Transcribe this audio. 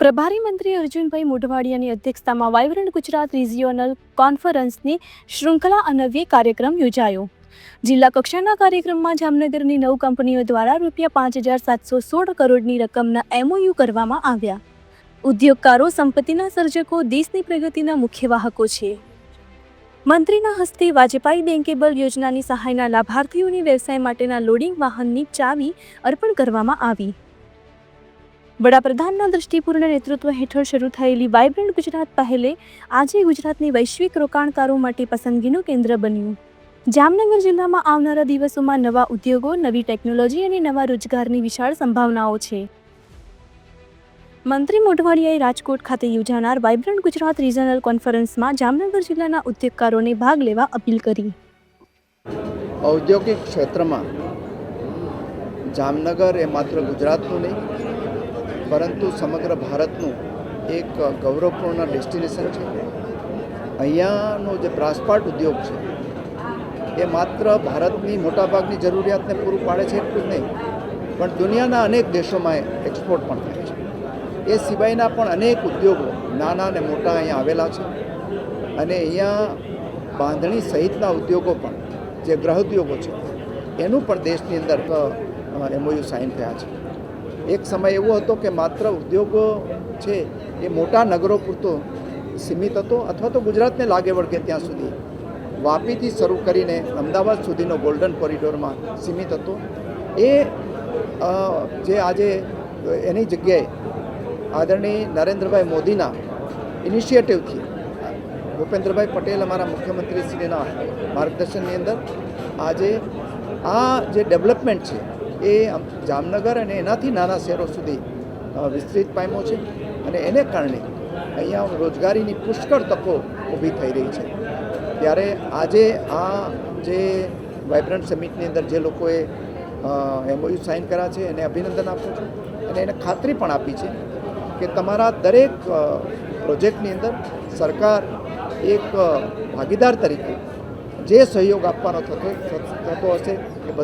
પ્રભારી મંત્રી અર્જુનભાઈ મોઢવાડિયાની અધ્યક્ષતામાં વાઇબ્રન્ટ ગુજરાત રિજિયોનલ કોન્ફરન્સની શૃંખલા અનવ્ય કાર્યક્રમ યોજાયો. જિલ્લા કક્ષાના કાર્યક્રમમાં જામનગરની નવ કંપનીઓ દ્વારા રૂપિયા પાંચ હજાર સાતસો સોળ કરોડની રકમના એમઓયુ કરવામાં આવ્યા. ઉદ્યોગકારો, સંપત્તિના સર્જકો, દેશની પ્રગતિના મુખ્ય વાહકો છે. મંત્રીના હસ્તે વાજપાઈ બેન્કેબલ યોજનાની સહાયના લાભાર્થીઓની વ્યવસાય માટેના લોડિંગ વાહનની ચાવી અર્પણ કરવામાં આવી. વડાપ્રધાનના દ્રષ્ટિપૂર્ણ નેતૃત્વ હેઠળ શરૂ થયેલી વાઇબ્રન્ટ ગુજરાત પહેલે આજે ગુજરાતની વૈશ્વિક રોકાણકારો માટે પસંદગીનું કેન્દ્ર બન્યું. જામનગર જિલ્લામાં આવનારા દિવસોમાં નવા ઉદ્યોગો, નવી ટેકનોલોજી અને નવા રોજગારની વિશાળ સંભાવનાઓ છે. મંત્રી મોઢવાડિયાએ રાજકોટ ખાતે યોજાનાર વાઇબ્રન્ટ ગુજરાત રિજનલ કોન્ફરન્સમાં જામનગર જિલ્લાના ઉદ્યોગકારોને ભાગ લેવા અપીલ કરી. ઔદ્યોગિક ક્ષેત્રમાં જામનગર એ માત્ર ગુજરાતનું નહીં પરંતુ સમગ્ર ભારતનું એક ગૌરવપૂર્ણ ડેસ્ટિનેશન છે. અહીંયાનો જે બ્રાસપાટ ઉદ્યોગ છે, એ માત્ર ભારતની મોટાભાગની જરૂરિયાતને પૂરું પાડે છે એટલું જ નહીં, પણ દુનિયાના અનેક દેશોમાં એક્સપોર્ટ પણ થાય છે. એ સિવાયના પણ અનેક ઉદ્યોગો નાના અને મોટા અહીંયા આવેલા છે અને અહીંયા બાંધણી સહિતના ઉદ્યોગો પણ જે ગ્રહ ઉદ્યોગો છે, એનું પણ દેશની અંદર એમઓયુ સાઇન થયા છે. એક સમય એવો હતો કે માત્ર ઉદ્યોગો છે એ મોટા નગરો પૂરતો સીમિત હતો અથવા તો ગુજરાતને લાગે વળગે ત્યાં સુધી. વાપીથી શરૂ કરીને અમદાવાદ સુધીનો ગોલ્ડન કોરિડોરમાં સીમિત હતો. એ જે આજે એની જગ્યાએ આદરણીય નરેન્દ્રભાઈ મોદીના ઇનિશિયેટિવથી ભૂપેન્દ્રભાઈ પટેલ અમારા મુખ્યમંત્રીશ્રીના માર્ગદર્શનની અંદર આજે આ જે ડેવલપમેન્ટ છે એ જામનગર અને એનાથી નાના શહેરો સુધી વિસ્તૃત પામ્યો છે અને એને કારણે અહીંયા રોજગારીની પુષ્કળ તકો ઊભી થઈ રહી છે. ત્યારે આજે આ જે વાઇબ્રન્ટ સમિટની અંદર જે લોકોએ એમઓયુ સાઇન કર્યા છે, એને અભિનંદન આપું છું અને એને ખાતરી પણ આપી છે કે તમારા દરેક પ્રોજેક્ટની અંદર સરકાર એક ભાગીદાર તરીકે જે સહયોગ આપવાનો થતો થતો હશે એ બધો